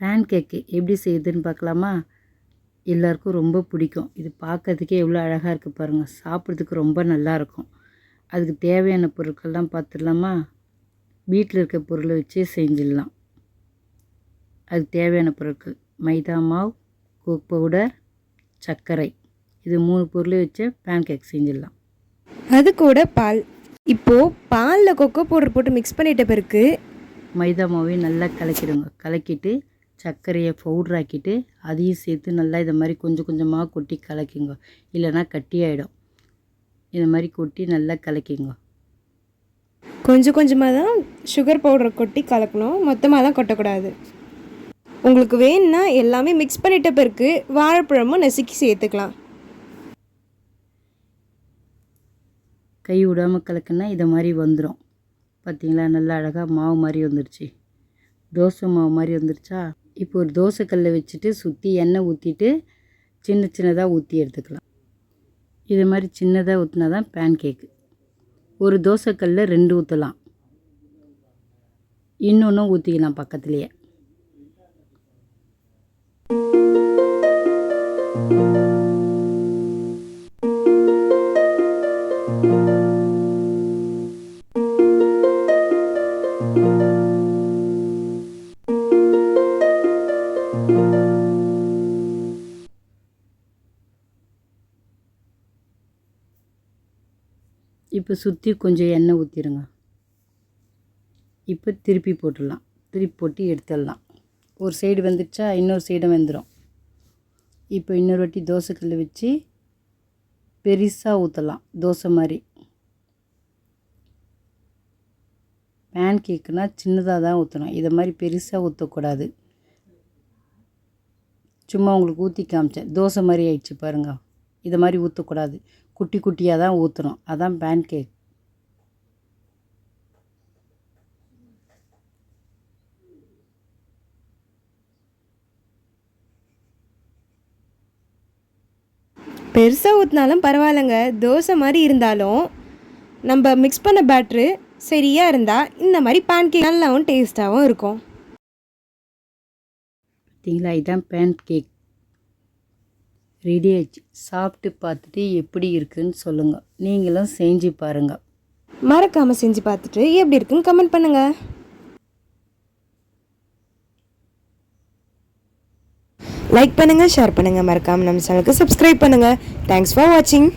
Pan கேக்கு எப்படி செய்யுதுன்னு பார்க்கலாமா? எல்லாருக்கும் ரொம்ப பிடிக்கும். இது பார்க்கறதுக்கே எவ்வளோ அழகாக இருக்குது பாருங்கள் சாப்பிட்றதுக்கு ரொம்ப நல்லா இருக்கும். அதுக்கு தேவையான பொருட்கள்லாம் பார்த்துடலாமா? வீட்டில் இருக்க பொருளை வச்சே செஞ்சிடலாம். அதுக்கு தேவையான பொருட்கள். மைதா மாவு கோக் பவுடர் சர்க்கரை. இது மூணு பொருளை வச்சு பேன் கேக் செஞ்சிடலாம். அது கூட பால். இப்போது பாலில் கொக்கோ பவுடர் போட்டு மிக்ஸ் பண்ணிட்ட பிறகு மைதா மாவையும் நல்லா கலக்கிடுங்க. கலக்கிட்டு சர்க்கரையை பவுடர் ஆக்கிட்டு அதையும் சேர்த்து நல்லா இதை மாதிரி கொஞ்சம் கொஞ்சமாக கொட்டி கலக்கிங்க. இல்லைன்னா கட்டியாயிடும் இது மாதிரி கொட்டி நல்லா கலக்கிங்க. கொஞ்சம் கொஞ்சமாக தான் சுகர் பவுடரை கொட்டி கலக்கணும். மொத்தமாக தான் கொட்டக்கூடாது. உங்களுக்கு வேணும்னா எல்லாமே மிக்ஸ் பண்ணிட்ட பிறகு வாழைப்பழமும் நசுக்கி சேர்த்துக்கலாம். கை விடாமல் கலக்குனா இதை மாதிரி வந்துடும் பார்த்தீங்களா நல்லா அழகாக மாவு மாதிரி வந்துடுச்சு தோசை மாவு மாதிரி வந்துருச்சா? இப்போ ஒரு தோசைக்கல்லை வச்சுட்டு சுற்றி எண்ணெய் ஊற்றிட்டு சின்ன சின்னதாக ஊற்றி எடுத்துக்கலாம். இது மாதிரி சின்னதாக ஊற்றினா தான் பேன் கேக்கு ஒரு தோசைக்கல்ல ரெண்டு ஊற்றலாம் இன்னொன்றும் ஊற்றிக்கலாம் பக்கத்துலேயே. இப்போ சுற்றி கொஞ்சம் எண்ணெய் ஊற்றிடுங்க இப்போ திருப்பி போட்டுடலாம். திருப்பி போட்டு எடுத்துடலாம். ஒரு சைடு வந்துடுச்சா இன்னொரு சைடும் வந்துடும் இப்போ இன்னொரு வாட்டி தோசைக்கல் வச்சு பெருசாக ஊற்றலாம் தோசை மாதிரி. பேன் கேக்குனா சின்னதாக தான் ஊற்றணும் இதை மாதிரி பெருசாக ஊற்றக்கூடாது சும்மா உங்களுக்கு ஊற்றி காமிச்சேன். தோசை மாதிரி ஆயிடுச்சு பாருங்க. இதை மாதிரி ஊற்றக்கூடாது குட்டி குட்டியாக தான் ஊற்றணும் அதான் பேன் கேக் பெருசாக ஊற்றினாலும் பரவாயில்லைங்க. தோசை மாதிரி இருந்தாலும் நம்ம மிக்ஸ் பண்ண பேட்ரு சரியாக இருந்தால் இந்த மாதிரி பேன்கேக் நல்லாவும் டேஸ்ட்டாகவும் இருக்கும். பார்த்தீங்களா இதான் பேன் கேக் ரெடி சாப்பிட்டு பார்த்துட்டு எப்படி இருக்குன்னு சொல்லுங்கள் நீங்களும் செஞ்சு பாருங்கள் மறக்காமல் செஞ்சு பார்த்துட்டு எப்படி இருக்குன்னு கமெண்ட் பண்ணுங்கள் லைக் பண்ணுங்கள் ஷேர் பண்ணுங்கள் மறக்காமல் நம்ம சேனலுக்கு சப்ஸ்கிரைப் பண்ணுங்கள் தேங்க்ஸ் ஃபார் வாட்சிங்